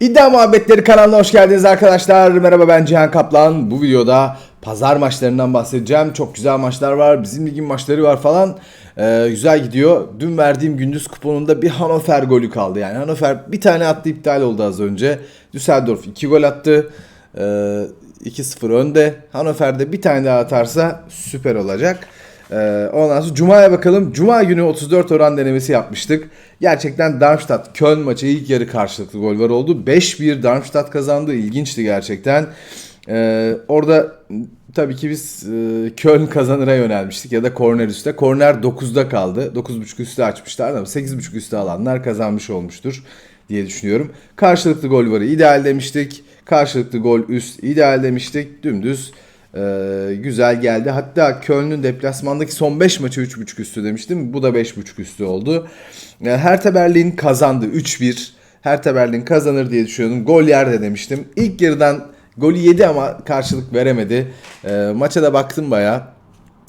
İddia Muhabbetleri kanalına hoş geldiniz arkadaşlar. Merhaba ben Cihan Kaplan. Bu videoda pazar maçlarından bahsedeceğim. Çok güzel maçlar var. Bizim ligin maçları var falan. Ee, güzel gidiyor. Dün verdiğim gündüz kuponunda bir Hannover golü kaldı. Yani Hannover bir tane attı iptal oldu az önce. Düsseldorf 2 gol attı. Ee, 2-0 önde. Hannover'de bir tane daha atarsa süper olacak. Ee, ondan sonra Cuma'ya bakalım. Cuma günü 34 oran denemesi yapmıştık. Gerçekten Darmstadt Köln maçı ilk yarı karşılıklı gol var oldu. 5-1 Darmstadt kazandı. İlginçti gerçekten. Ee, orada tabii ki biz e, Köln kazanıra yönelmiştik ya da korner üstte. Korner 9'da kaldı. 9.5 üstte açmışlar ama 8.5 üstte alanlar kazanmış olmuştur diye düşünüyorum. Karşılıklı gol varı ideal demiştik. Karşılıklı gol üst ideal demiştik. Dümdüz ee, güzel geldi. Hatta Köln'ün deplasmandaki son 5 maçı 3.5 üstü demiştim. Bu da 5.5 üstü oldu. Ee, Hertha Berlin kazandı 3-1. Hertha Berlin kazanır diye düşünüyordum. Gol yerde demiştim. İlk yarıdan golü yedi ama karşılık veremedi. Ee, maça da baktım bayağı.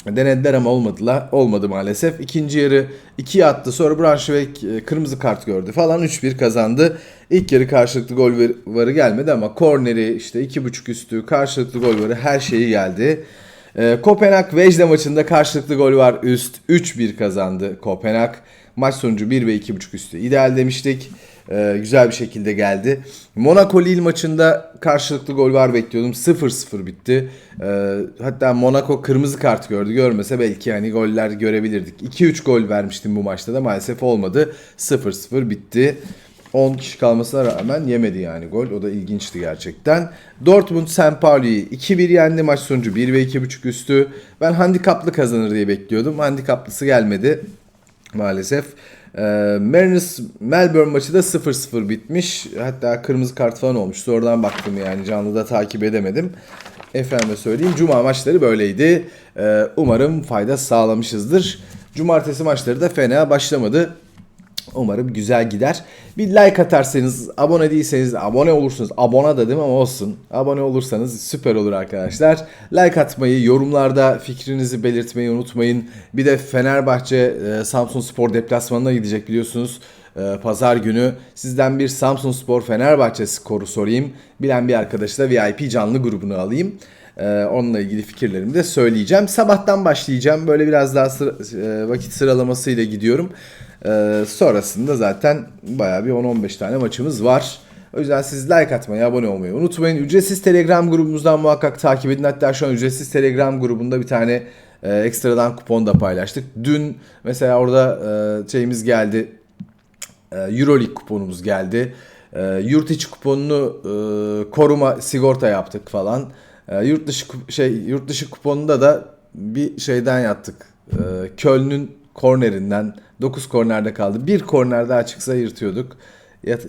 Denediler ama olmadılar. Olmadı maalesef. İkinci yarı 2'ye attı. Sonra Braunschweig e, kırmızı kart gördü falan 3-1 kazandı. İlk yarı karşılıklı gol varı gelmedi ama korneri işte 2.5 üstü karşılıklı gol varı her şeyi geldi. Ee, Kopenhag Vejle maçında karşılıklı gol var üst 3-1 kazandı Kopenhag. Maç sonucu 1 ve 2.5 üstü ideal demiştik. Ee, güzel bir şekilde geldi. Monaco Lille maçında karşılıklı gol var bekliyordum. 0-0 bitti. Ee, hatta Monaco kırmızı kart gördü. Görmese belki hani goller görebilirdik. 2-3 gol vermiştim bu maçta da maalesef olmadı. 0-0 bitti. 10 kişi kalmasına rağmen yemedi yani gol. O da ilginçti gerçekten. Dortmund St. Pauli'yi 2-1 yendi maç sonucu 1 ve 2.5 üstü. Ben handikaplı kazanır diye bekliyordum. Handikaplısı gelmedi maalesef. Ee, Mariners Melbourne maçı da 0-0 bitmiş. Hatta kırmızı kart falan olmuştu. Oradan baktım yani canlıda takip edemedim. Efendime söyleyeyim Cuma maçları böyleydi. Ee, umarım fayda sağlamışızdır. Cumartesi maçları da fena başlamadı. Umarım güzel gider. Bir like atarsanız, abone değilseniz, abone olursunuz. Abone dedim ama olsun. Abone olursanız süper olur arkadaşlar. Like atmayı, yorumlarda fikrinizi belirtmeyi unutmayın. Bir de Fenerbahçe e, Samsun Spor deplasmanına gidecek biliyorsunuz. E, Pazar günü sizden bir Samsun Spor Fenerbahçe skoru sorayım. Bilen bir arkadaşı da VIP canlı grubunu alayım. Ee, onunla ilgili fikirlerimi de söyleyeceğim. Sabahtan başlayacağım. Böyle biraz daha sıra, e, vakit sıralamasıyla gidiyorum. Ee, sonrasında zaten bayağı bir 10-15 tane maçımız var. O yüzden siz like atmayı, abone olmayı unutmayın. Ücretsiz Telegram grubumuzdan muhakkak takip edin. Hatta şu an ücretsiz Telegram grubunda bir tane e, ekstradan kupon da paylaştık. Dün mesela orada e, şeyimiz geldi. E, Euroleague kuponumuz geldi. E, yurt içi kuponunu e, koruma sigorta yaptık falan. E, yurt dışı şey yurt dışı kuponunda da bir şeyden yaptık. E, Köln'ün kornerinden 9 kornerde kaldı. Bir korner daha çıksa yırtıyorduk.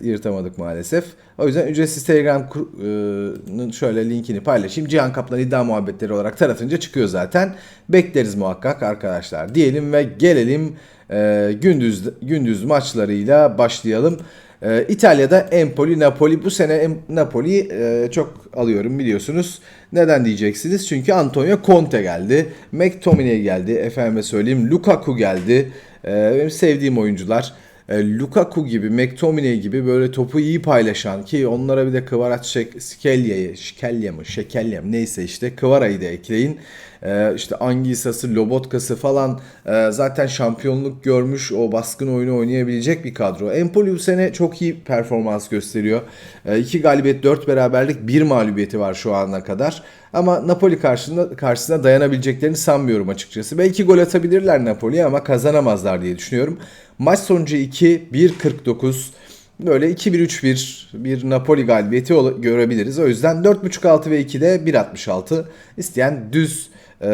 Yırtamadık maalesef. O yüzden ücretsiz Telegram'ın şöyle linkini paylaşayım. Cihan Kaplan iddia muhabbetleri olarak taratınca çıkıyor zaten. Bekleriz muhakkak arkadaşlar diyelim ve gelelim e, gündüz gündüz maçlarıyla başlayalım. E, İtalya'da Empoli Napoli bu sene Em- Napoli e, çok alıyorum biliyorsunuz. Neden diyeceksiniz? Çünkü Antonio Conte geldi. McTominay geldi. Efendime söyleyeyim Lukaku geldi. E, benim sevdiğim oyuncular. E, Lukaku gibi, McTominay gibi böyle topu iyi paylaşan ki onlara bir de Kvaratskhelia, Skelya'yı, Şkelya mı, Şekelya mı neyse işte Kvara'yı da ekleyin. E, işte Angisa'sı, Lobotka'sı falan e, zaten şampiyonluk görmüş o baskın oyunu oynayabilecek bir kadro. Empoli bu sene çok iyi performans gösteriyor. 2 galibiyet, 4 beraberlik, 1 mağlubiyeti var şu ana kadar. Ama Napoli karşısında, karşısına dayanabileceklerini sanmıyorum açıkçası. Belki gol atabilirler Napoli'ye ama kazanamazlar diye düşünüyorum. Maç sonucu 2, 1.49. Böyle 2-1-3-1 bir Napoli galibiyeti görebiliriz. O yüzden 4.5 6 ve 2'de 1.66 isteyen düz e,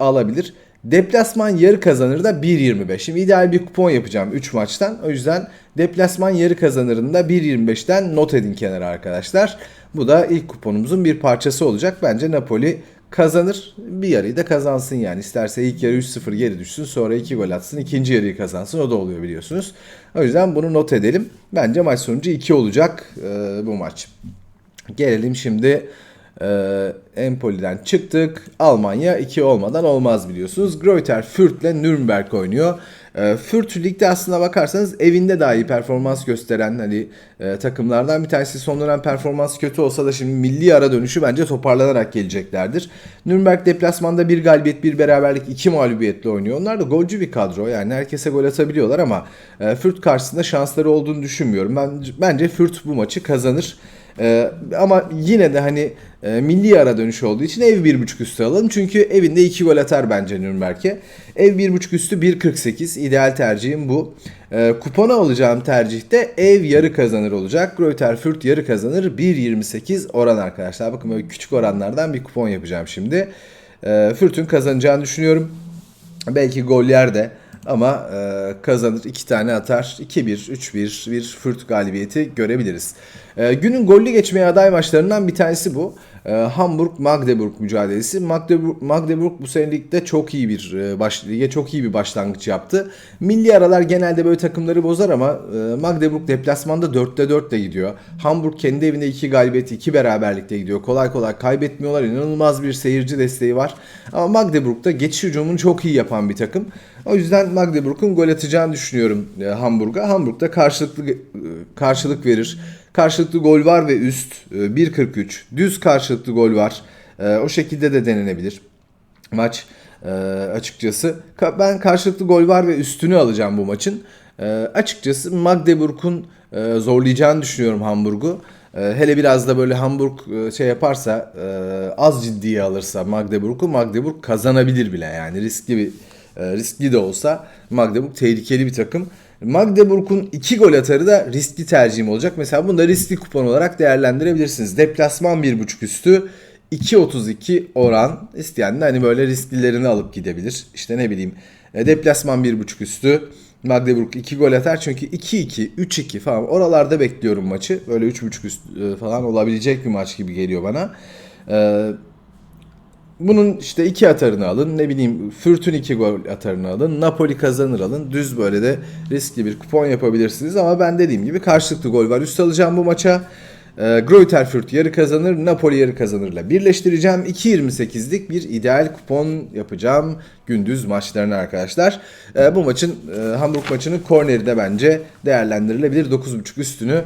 alabilir. Deplasman yarı kazanır da 1.25. Şimdi ideal bir kupon yapacağım 3 maçtan. O yüzden deplasman yarı kazanırında 1.25'ten not edin kenara arkadaşlar. Bu da ilk kuponumuzun bir parçası olacak. Bence Napoli kazanır. Bir yarıyı da kazansın yani. İsterse ilk yarı 3-0 geri düşsün sonra 2 gol atsın. ikinci yarıyı kazansın. O da oluyor biliyorsunuz. O yüzden bunu not edelim. Bence maç sonucu 2 olacak e, bu maç. Gelelim şimdi e, Empoli'den çıktık. Almanya 2 olmadan olmaz biliyorsunuz. Greuther Fürth'le Nürnberg oynuyor. E, Fürt ligde aslına bakarsanız evinde daha iyi performans gösteren hani e, takımlardan bir tanesi. Son dönem performans kötü olsa da şimdi milli ara dönüşü bence toparlanarak geleceklerdir. Nürnberg deplasmanda bir galibiyet bir beraberlik iki mağlubiyetle oynuyor. Onlar da golcü bir kadro yani herkese gol atabiliyorlar ama e, Fürt karşısında şansları olduğunu düşünmüyorum. Ben, bence Fürt bu maçı kazanır. Ee, ama yine de hani e, milli ara dönüşü olduğu için ev 1.5 üstü alalım. Çünkü evinde 2 gol atar bence Nürnberg'e. Ev 1.5 üstü 1.48 ideal tercihim bu. Ee, kupona alacağım tercihte ev yarı kazanır olacak. Greuter Fürth yarı kazanır 1.28 oran arkadaşlar. Bakın böyle küçük oranlardan bir kupon yapacağım şimdi. Ee, Fürth'ün kazanacağını düşünüyorum. Belki gol yer de. Ama e, kazanır. iki tane atar. 2-1, 3-1 bir Fürt galibiyeti görebiliriz. E, günün gollü geçmeye aday maçlarından bir tanesi bu. E, Hamburg-Magdeburg mücadelesi. Magdeburg, Magdeburg bu sene ligde çok iyi bir e, baş, lige çok iyi bir başlangıç yaptı. Milli aralar genelde böyle takımları bozar ama e, Magdeburg deplasmanda 4'te 4 de gidiyor. Hamburg kendi evinde 2 galibiyeti 2 beraberlikte gidiyor. Kolay kolay kaybetmiyorlar. İnanılmaz bir seyirci desteği var. Ama Magdeburg'da geçiş hücumunu çok iyi yapan bir takım. O yüzden Magdeburg'un gol atacağını düşünüyorum e, Hamburg'a. Hamburg'da karşılıklı e, karşılık verir. Karşılıklı gol var ve üst e, 1.43. Düz karşılıklı gol var. E, o şekilde de denenebilir. Maç e, açıkçası. Ben karşılıklı gol var ve üstünü alacağım bu maçın. E, açıkçası Magdeburg'un e, zorlayacağını düşünüyorum Hamburg'u. E, hele biraz da böyle Hamburg e, şey yaparsa e, az ciddiye alırsa Magdeburg'u Magdeburg kazanabilir bile yani riskli bir e, riskli de olsa Magdeburg tehlikeli bir takım. Magdeburg'un 2 gol atarı da riskli tercihim olacak. Mesela bunu da riskli kupon olarak değerlendirebilirsiniz. Deplasman 1.5 üstü 2.32 oran isteyen de hani böyle risklilerini alıp gidebilir. İşte ne bileyim e, deplasman 1.5 üstü Magdeburg 2 gol atar çünkü 2-2, 3-2 falan oralarda bekliyorum maçı. Böyle 3.5 üst e, falan olabilecek bir maç gibi geliyor bana. Ee, bunun işte iki atarını alın. Ne bileyim Fürt'ün iki gol atarını alın. Napoli kazanır alın. Düz böyle de riskli bir kupon yapabilirsiniz. Ama ben dediğim gibi karşılıklı gol var. Üst alacağım bu maça. E, Greuther Fürth yarı kazanır. Napoli yarı kazanırla birleştireceğim. 2.28'lik bir ideal kupon yapacağım. Gündüz maçlarına arkadaşlar. E, bu maçın e, Hamburg maçının korneri de bence değerlendirilebilir. 9.5 üstünü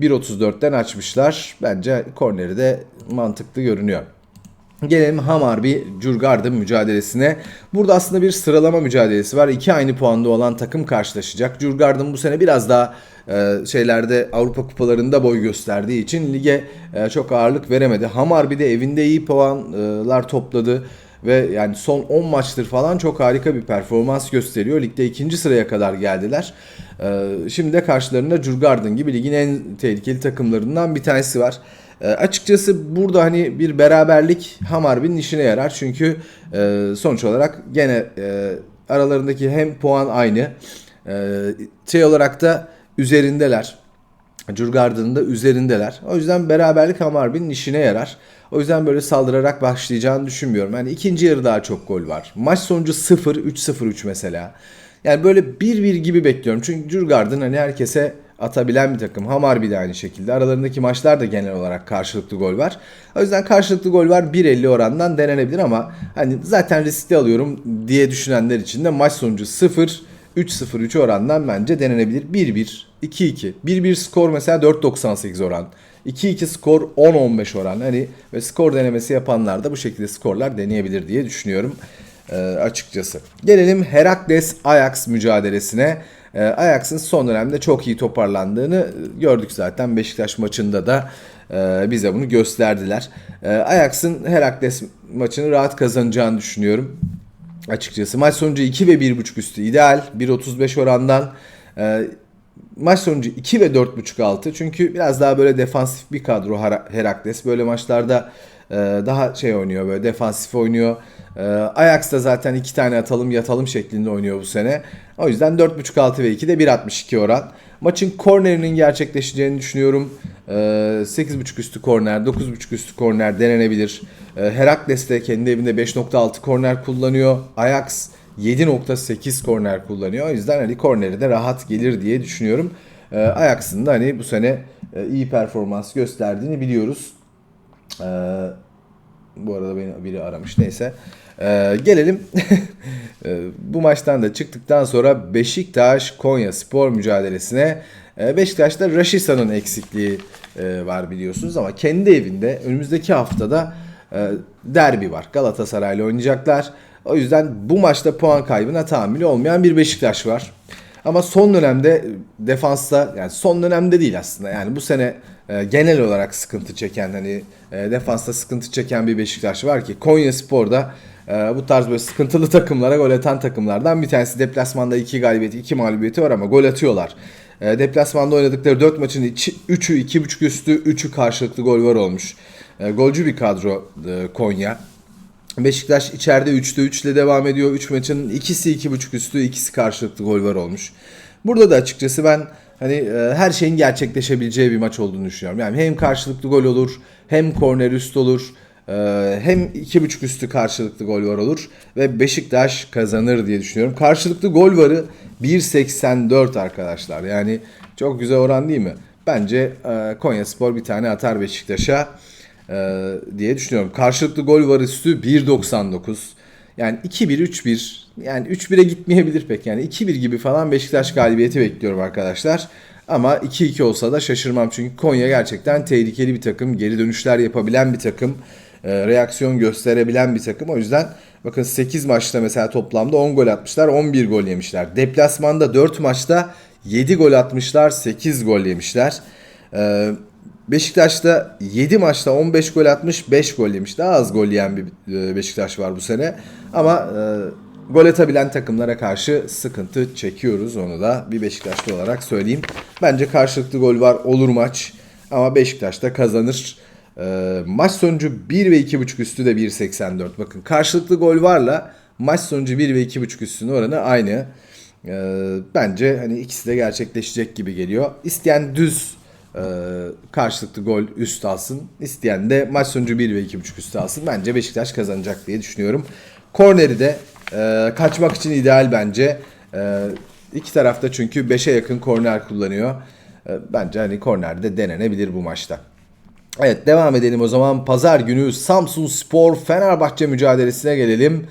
1.34'ten açmışlar. Bence korneri de mantıklı görünüyor. Gelelim Hamarby Jurgarden mücadelesine. Burada aslında bir sıralama mücadelesi var. İki aynı puanda olan takım karşılaşacak. Jurgarden bu sene biraz daha e, şeylerde Avrupa kupalarında boy gösterdiği için lige e, çok ağırlık veremedi. Hamarby de evinde iyi puanlar topladı ve yani son 10 maçtır falan çok harika bir performans gösteriyor. Ligde ikinci sıraya kadar geldiler. E, şimdi de karşılarında Jurgarden gibi ligin en tehlikeli takımlarından bir tanesi var. E, açıkçası burada hani bir beraberlik Hamarby'nin işine yarar. Çünkü e, sonuç olarak gene e, aralarındaki hem puan aynı. E, şey olarak da üzerindeler. Jurgarden'ın da üzerindeler. O yüzden beraberlik Hamarby'nin işine yarar. O yüzden böyle saldırarak başlayacağını düşünmüyorum. Yani ikinci yarı daha çok gol var. Maç sonucu 0 3-0-3 mesela. Yani böyle 1-1 gibi bekliyorum. Çünkü Jurgarden hani herkese atabilen bir takım. Hamarby de aynı şekilde. Aralarındaki maçlar da genel olarak karşılıklı gol var. O yüzden karşılıklı gol var 1.50 orandan denenebilir ama hani zaten riskli alıyorum diye düşünenler için de maç sonucu 0 3-0-3 orandan bence denenebilir. 1-1, 2-2. 1-1 skor mesela 4.98 oran. 2-2 skor 10-15 oran. Hani ve skor denemesi yapanlar da bu şekilde skorlar deneyebilir diye düşünüyorum e, açıkçası. Gelelim Herakles Ajax mücadelesine. E, Ajax'ın son dönemde çok iyi toparlandığını gördük zaten. Beşiktaş maçında da e, bize bunu gösterdiler. E, Ajax'ın Herakles maçını rahat kazanacağını düşünüyorum. Açıkçası maç sonucu 2 ve 1.5 üstü ideal. 1.35 orandan e, maç sonucu 2 ve 4.5 altı. Çünkü biraz daha böyle defansif bir kadro Herakles. Böyle maçlarda e, daha şey oynuyor böyle defansif oynuyor. E, Ajax da zaten iki tane atalım yatalım şeklinde oynuyor bu sene. O yüzden 4.5 altı ve 2 de 1.62 oran. Maçın kornerinin gerçekleşeceğini düşünüyorum. E, 8.5 üstü korner, 9.5 üstü korner denenebilir. Herakles de kendi evinde 5.6 korner kullanıyor. Ajax 7.8 korner kullanıyor. O yüzden hani korneri de rahat gelir diye düşünüyorum. Ajax'ın da hani bu sene e, iyi performans gösterdiğini biliyoruz. E, Bu arada beni biri aramış neyse. Ee, gelelim Ee, bu maçtan da çıktıktan sonra Beşiktaş Konya spor mücadelesine Ee, Beşiktaş'ta Raşisa'nın eksikliği e, var biliyorsunuz ama kendi evinde önümüzdeki haftada e, derbi var. Galatasaray'la oynayacaklar. O yüzden bu maçta puan kaybına tahammülü olmayan bir Beşiktaş var. Ama son dönemde defansta yani son dönemde değil aslında yani bu sene e, genel olarak sıkıntı çeken hani e, defansta sıkıntı çeken bir Beşiktaş var ki Konya Spor'da e, bu tarz böyle sıkıntılı takımlara gol atan takımlardan bir tanesi. Deplasmanda 2 galibiyeti 2 mağlubiyeti var ama gol atıyorlar. E, deplasmanda oynadıkları 4 maçın 3'ü 2.5 üstü 3'ü karşılıklı gol var olmuş. E, golcü bir kadro Konya. Beşiktaş içeride 3'te 3 ile devam ediyor. 3 maçın ikisi 2.5 üstü, ikisi karşılıklı gol var olmuş. Burada da açıkçası ben hani e, her şeyin gerçekleşebileceği bir maç olduğunu düşünüyorum. Yani hem karşılıklı gol olur, hem korner üst olur, e, hem 2.5 üstü karşılıklı gol var olur ve Beşiktaş kazanır diye düşünüyorum. Karşılıklı gol varı 1.84 arkadaşlar. Yani çok güzel oran değil mi? Bence e, Konya Spor bir tane atar Beşiktaş'a e, diye düşünüyorum. Karşılıklı gol var üstü 1.99. Yani 2-1 3-1 yani 3-1'e gitmeyebilir pek yani 2-1 gibi falan Beşiktaş galibiyeti bekliyorum arkadaşlar. Ama 2-2 olsa da şaşırmam çünkü Konya gerçekten tehlikeli bir takım, geri dönüşler yapabilen bir takım, e, reaksiyon gösterebilen bir takım. O yüzden bakın 8 maçta mesela toplamda 10 gol atmışlar, 11 gol yemişler. Deplasmanda 4 maçta 7 gol atmışlar, 8 gol yemişler. Beşiktaş'ta 7 maçta 15 gol atmış 5 gol yemiş. Daha az gol yiyen bir e, Beşiktaş var bu sene. Ama e, gol atabilen takımlara karşı sıkıntı çekiyoruz onu da bir Beşiktaşlı olarak söyleyeyim. Bence karşılıklı gol var olur maç ama Beşiktaş da kazanır. E, maç sonucu 1 ve 2.5 üstü de 1.84. Bakın karşılıklı gol varla maç sonucu 1 ve 2.5 üstünün oranı aynı. E, bence hani ikisi de gerçekleşecek gibi geliyor. İsteyen düz e, karşılıklı gol üst alsın. İsteyen de maç sonucu 1 ve 2.5 üstü alsın. Bence Beşiktaş kazanacak diye düşünüyorum. Korneri de e, kaçmak için ideal bence. E, iki tarafta çünkü 5'e yakın korner kullanıyor. E, bence hani korner de denenebilir bu maçta. Evet devam edelim o zaman. Pazar günü Samsun Spor Fenerbahçe mücadelesine gelelim.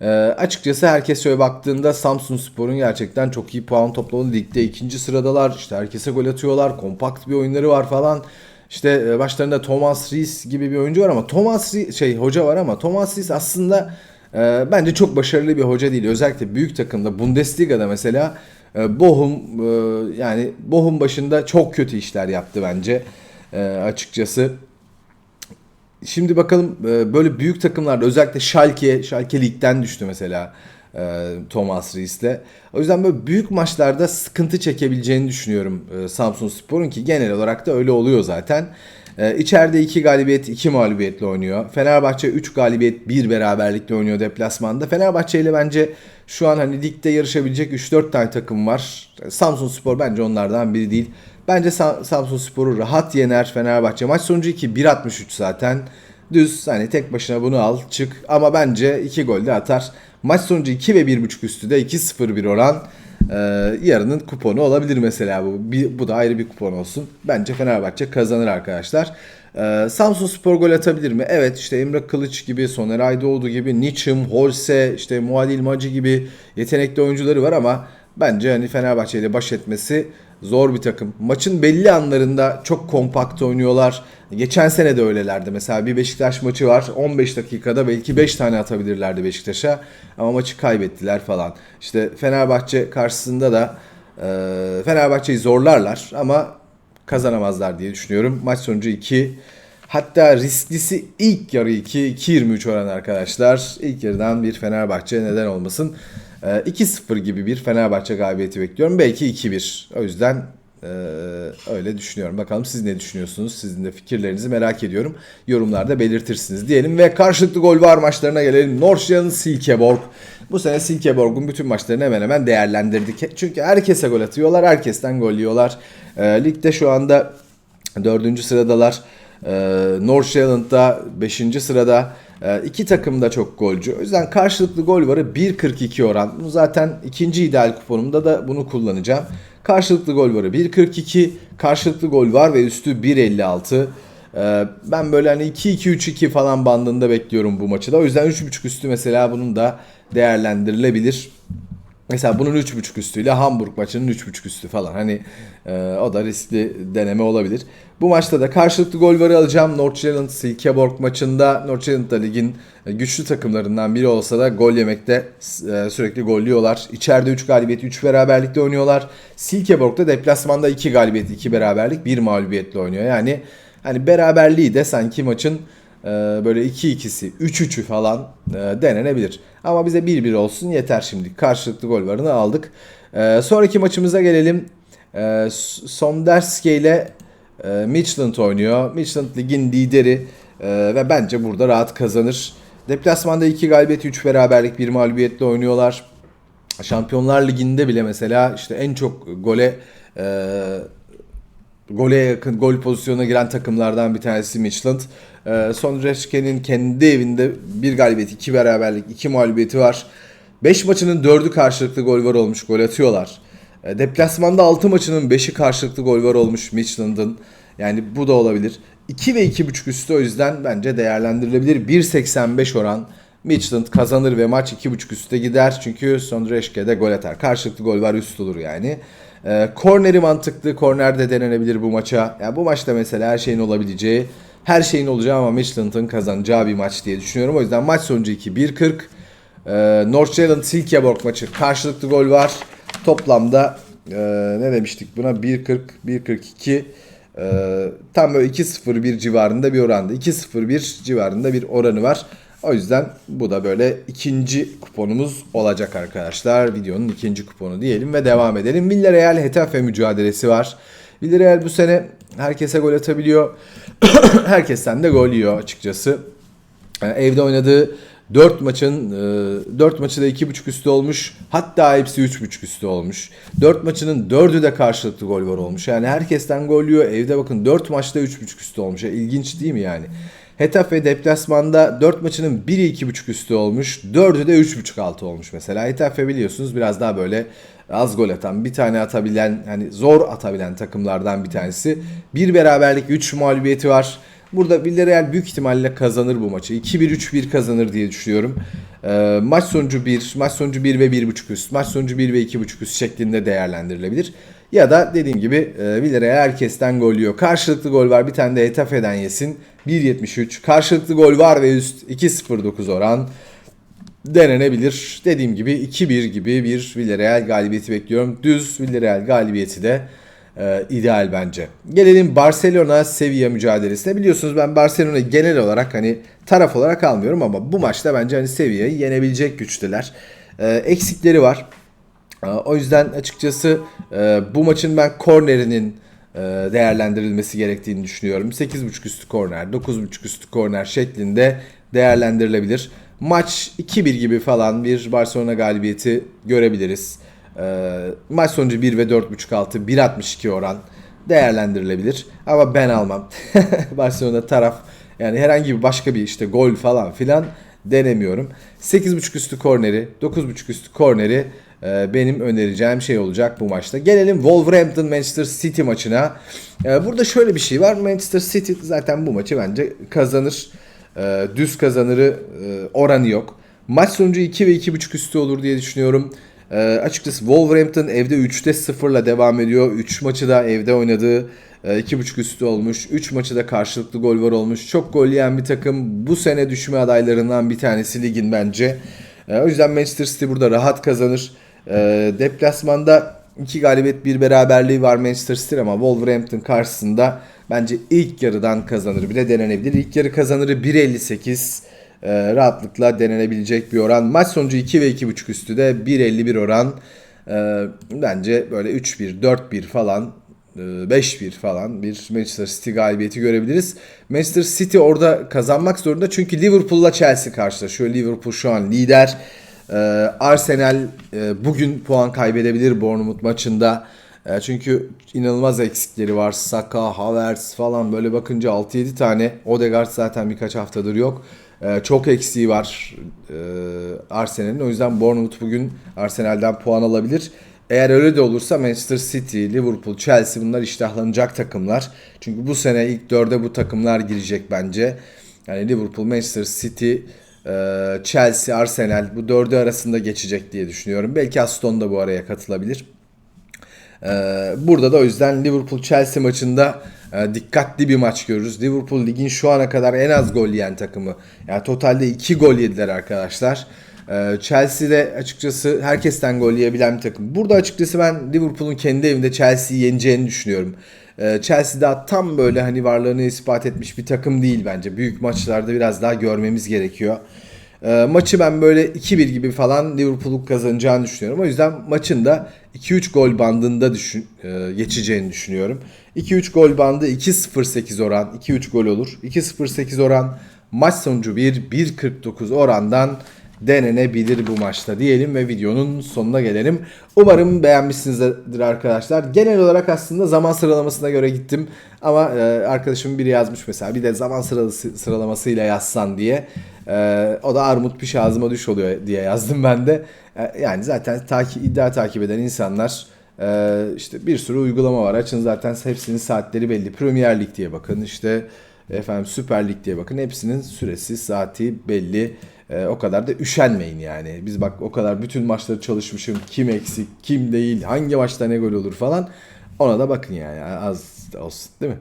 Ee, açıkçası herkes şöyle baktığında Samsun Spor'un gerçekten çok iyi puan toplamalı. Ligde ikinci sıradalar. İşte herkese gol atıyorlar. Kompakt bir oyunları var falan. İşte e, başlarında Thomas Rees gibi bir oyuncu var ama Thomas Rees, şey hoca var ama Thomas Rees aslında e, bence çok başarılı bir hoca değil. Özellikle büyük takımda Bundesliga'da mesela e, Bochum e, yani Bochum başında çok kötü işler yaptı bence. E, açıkçası Şimdi bakalım e, böyle büyük takımlarda özellikle Schalke, Schalke ligden düştü mesela e, Thomas Reis'le. O yüzden böyle büyük maçlarda sıkıntı çekebileceğini düşünüyorum e, Samsun Spor'un ki genel olarak da öyle oluyor zaten. İçeride 2 galibiyet 2 mağlubiyetle oynuyor. Fenerbahçe 3 galibiyet 1 beraberlikle oynuyor deplasmanda. Fenerbahçe ile bence şu an hani ligde yarışabilecek 3-4 tane takım var. Samsun Spor bence onlardan biri değil. Bence Samsun Spor'u rahat yener Fenerbahçe. Maç sonucu 2 1.63 zaten. Düz hani tek başına bunu al çık ama bence 2 gol de atar. Maç sonucu 2 ve 1.5 üstü de 2-0 bir oran. Ee, yarının kuponu olabilir mesela bu. Bir, bu da ayrı bir kupon olsun. Bence Fenerbahçe kazanır arkadaşlar. Ee, Samsun Spor gol atabilir mi? Evet işte Emre Kılıç gibi, Soner Aydoğdu gibi, Niçim, Holse, işte Muadil Macı gibi yetenekli oyuncuları var ama bence hani Fenerbahçe ile baş etmesi zor bir takım. Maçın belli anlarında çok kompakt oynuyorlar. Geçen sene de öylelerdi. Mesela bir Beşiktaş maçı var. 15 dakikada belki 5 tane atabilirlerdi Beşiktaş'a. Ama maçı kaybettiler falan. İşte Fenerbahçe karşısında da e, Fenerbahçe'yi zorlarlar ama kazanamazlar diye düşünüyorum. Maç sonucu 2. Hatta risklisi ilk yarı 2, 2.23 oran arkadaşlar. İlk yarıdan bir Fenerbahçe neden olmasın. 2-0 gibi bir Fenerbahçe galibiyeti bekliyorum. Belki 2-1. O yüzden ee, öyle düşünüyorum. Bakalım siz ne düşünüyorsunuz? Sizin de fikirlerinizi merak ediyorum. Yorumlarda belirtirsiniz diyelim. Ve karşılıklı gol var maçlarına gelelim. Norşyan'ın Silkeborg. Bu sene Silkeborg'un bütün maçlarını hemen hemen değerlendirdik. Çünkü herkese gol atıyorlar. Herkesten gol yiyorlar. Ee, ligde şu anda dördüncü sıradalar. Ee, Nordsjælland'da 5. sırada. Ee, iki takım da çok golcü. O yüzden karşılıklı gol varı 1.42 oran. Bunu zaten ikinci ideal kuponumda da bunu kullanacağım. Karşılıklı gol varı 1.42. Karşılıklı gol var ve üstü 1.56. Ee, ben böyle hani 2-2-3-2 falan bandında bekliyorum bu maçı da. O yüzden 3.5 üstü mesela bunun da değerlendirilebilir. Mesela bunun 3.5 üstüyle Hamburg maçının 3.5 üstü falan. Hani e, o da riskli deneme olabilir. Bu maçta da karşılıklı gol varı alacağım. Nordsjælland Silkeborg maçında Nordsjælland da ligin güçlü takımlarından biri olsa da gol yemekte e, sürekli gollüyorlar. İçeride 3 galibiyet 3 beraberlikte oynuyorlar. Silkeborg'da deplasmanda 2 galibiyet 2 beraberlik 1 mağlubiyetle oynuyor. Yani hani beraberliği de sanki maçın e, böyle 2-2'si 3-3'ü falan e, denenebilir. Ama bize 1-1 olsun yeter şimdi. Karşılıklı gol varını aldık. E, sonraki maçımıza gelelim. E, Sonderske ile e, Midtjylland oynuyor. Midtjylland ligin lideri e, ve bence burada rahat kazanır. Deplasmanda 2 galibiyet 3 beraberlik 1 mağlubiyetle oynuyorlar. Şampiyonlar Ligi'nde bile mesela işte en çok gole gole yakın gol pozisyonuna giren takımlardan bir tanesi Midtjylland. E, Son Reşke'nin kendi evinde bir galibiyet, iki beraberlik, iki mağlubiyeti var. 5 maçının 4'ü karşılıklı gol var olmuş, gol atıyorlar. E, deplasmanda 6 maçının 5'i karşılıklı gol var olmuş Midtjylland'ın. Yani bu da olabilir. 2 ve 2.5 üstü o yüzden bence değerlendirilebilir. 1.85 oran. Midtjylland kazanır ve maç 2.5 üstte gider. Çünkü Sondreşke de gol atar. Karşılıklı gol var üst olur yani. E, korneri mantıklı. Korner de denenebilir bu maça. Yani bu maçta mesela her şeyin olabileceği, her şeyin olacağı ama Midtjylland'ın kazanacağı bir maç diye düşünüyorum. O yüzden maç sonucu 2 1.40. E, Nordsjælland Silkeborg maçı karşılıklı gol var. Toplamda e, ne demiştik buna 1.40 1.42 e, tam böyle 2.01 civarında bir oranda 2.01 civarında bir oranı var. O yüzden bu da böyle ikinci kuponumuz olacak arkadaşlar. Videonun ikinci kuponu diyelim ve devam edelim. Villarreal Hetafe mücadelesi var. Villarreal bu sene herkese gol atabiliyor. Herkesten de gol yiyor açıkçası. Yani evde oynadığı 4 maçın 4 maçı da 2.5 üstü olmuş. Hatta hepsi 3.5 üstü olmuş. 4 maçının 4'ü de karşılıklı gol var olmuş. Yani herkesten gol yiyor. Evde bakın 4 maçta 3.5 üstü olmuş. Ya, ilginç değil mi yani? Hetafe deplasmanda 4 maçının 1'i 2.5 üstü olmuş. 4'ü de 3.5 altı olmuş mesela. Hetafe biliyorsunuz biraz daha böyle az gol atan, bir tane atabilen, hani zor atabilen takımlardan bir tanesi. Bir beraberlik 3 mağlubiyeti var. Burada Villarreal büyük ihtimalle kazanır bu maçı. 2-1-3-1 kazanır diye düşünüyorum. Ee, maç sonucu 1, maç sonucu 1 ve 1.5 üst, maç sonucu 1 ve 2.5 üst şeklinde değerlendirilebilir. Ya da dediğim gibi e, Villarreal herkesten gol yiyor. Karşılıklı gol var bir tane de Etafe'den yesin. 1.73. Karşılıklı gol var ve üst 2.09 oran denenebilir. Dediğim gibi 2-1 gibi bir Villarreal galibiyeti bekliyorum. Düz Villarreal galibiyeti de e, ideal bence. Gelelim Barcelona Sevilla mücadelesine. Biliyorsunuz ben Barcelona'yı genel olarak hani taraf olarak almıyorum ama bu maçta bence hani Sevilla'yı yenebilecek güçteler. E, eksikleri var. O yüzden açıkçası e, bu maçın ben kornerinin e, değerlendirilmesi gerektiğini düşünüyorum. 8.5 üstü korner, 9.5 üstü korner şeklinde değerlendirilebilir. Maç 2-1 gibi falan bir Barcelona galibiyeti görebiliriz. E, maç sonucu 1 ve 4.5 altı 1.62 oran değerlendirilebilir. Ama ben almam. Barcelona taraf yani herhangi bir başka bir işte gol falan filan denemiyorum. 8.5 üstü korneri, 9.5 üstü korneri benim önereceğim şey olacak bu maçta. Gelelim Wolverhampton Manchester City maçına. E, burada şöyle bir şey var. Manchester City zaten bu maçı bence kazanır. E, düz kazanırı e, oranı yok. Maç sonucu 2 ve 2.5 üstü olur diye düşünüyorum. Açıkçası Wolverhampton evde 3'te 0'la devam ediyor. 3 maçı da evde oynadığı e, 2.5 üstü olmuş. 3 maçı da karşılıklı gol var olmuş. Çok gol yiyen bir takım. Bu sene düşme adaylarından bir tanesi ligin bence. O yüzden Manchester City burada rahat kazanır. E, deplasmanda 2 galibiyet bir beraberliği var Manchester City ama Wolverhampton karşısında bence ilk yarıdan kazanır bile denenebilir. İlk yarı kazanırı 1.58 e, rahatlıkla denenebilecek bir oran. Maç sonucu 2 ve 2.5 üstü de 1.51 oran. E, bence böyle 3-1, 4-1 falan 5-1 falan bir Manchester City galibiyeti görebiliriz. Manchester City orada kazanmak zorunda çünkü Liverpool'la Chelsea karşılaşıyor. Liverpool şu an lider. Ee, Arsenal e, bugün puan kaybedebilir Bournemouth maçında. E, çünkü inanılmaz eksikleri var. Saka, Havertz falan böyle bakınca 6-7 tane. Odegaard zaten birkaç haftadır yok. E, çok eksiği var e, Arsenal'in. O yüzden Bournemouth bugün Arsenal'den puan alabilir. Eğer öyle de olursa Manchester City, Liverpool, Chelsea bunlar iştahlanacak takımlar. Çünkü bu sene ilk dörde bu takımlar girecek bence. Yani Liverpool, Manchester City, e, Chelsea, Arsenal bu dördü arasında geçecek diye düşünüyorum. Belki Aston da bu araya katılabilir. Ee, Burada da o yüzden Liverpool Chelsea maçında e, dikkatli bir maç görürüz. Liverpool ligin şu ana kadar en az gol yiyen takımı. Yani totalde 2 gol yediler arkadaşlar. Ee, Chelsea de açıkçası herkesten gol yiyebilen bir takım. Burada açıkçası ben Liverpool'un kendi evinde Chelsea'yi yeneceğini düşünüyorum. Ee, Chelsea daha tam böyle hani varlığını ispat etmiş bir takım değil bence. Büyük maçlarda biraz daha görmemiz gerekiyor. Ee, maçı ben böyle 2-1 gibi falan Liverpool'un kazanacağını düşünüyorum. O yüzden maçın da 2-3 gol bandında düşün, e, geçeceğini düşünüyorum. 2-3 gol bandı 2-0-8 oran 2-3 gol olur. 2-0-8 oran maç sonucu 1 1-49 orandan denenebilir bu maçta diyelim ve videonun sonuna gelelim. Umarım beğenmişsinizdir arkadaşlar. Genel olarak aslında zaman sıralamasına göre gittim ama e, arkadaşım biri yazmış mesela bir de zaman sırası, sıralamasıyla yazsan diye. E, o da armut piş ağzıma düş oluyor diye yazdım ben de. E, yani zaten takip, iddia takip eden insanlar işte bir sürü uygulama var. Açın zaten hepsinin saatleri belli. Premier Lig diye bakın işte efendim Süper Lig diye bakın. Hepsinin süresi, saati belli. E, o kadar da üşenmeyin yani. Biz bak o kadar bütün maçları çalışmışım. Kim eksik, kim değil, hangi maçta ne gol olur falan. Ona da bakın yani az olsun değil mi?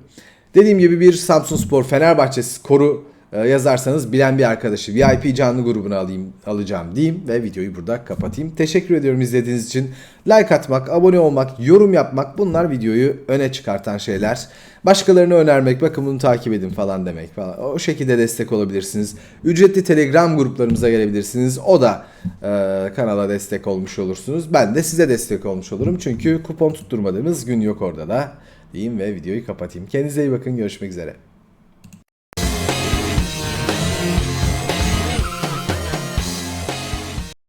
Dediğim gibi bir Samsun Spor Fenerbahçe skoru yazarsanız bilen bir arkadaşı VIP canlı grubuna alayım alacağım diyeyim ve videoyu burada kapatayım. Teşekkür ediyorum izlediğiniz için. Like atmak, abone olmak, yorum yapmak bunlar videoyu öne çıkartan şeyler. Başkalarını önermek, bakın bunu takip edin falan demek falan. O şekilde destek olabilirsiniz. Ücretli Telegram gruplarımıza gelebilirsiniz. O da e, kanala destek olmuş olursunuz. Ben de size destek olmuş olurum. Çünkü kupon tutturmadığımız gün yok orada da. Diyeyim ve videoyu kapatayım. Kendinize iyi bakın. Görüşmek üzere.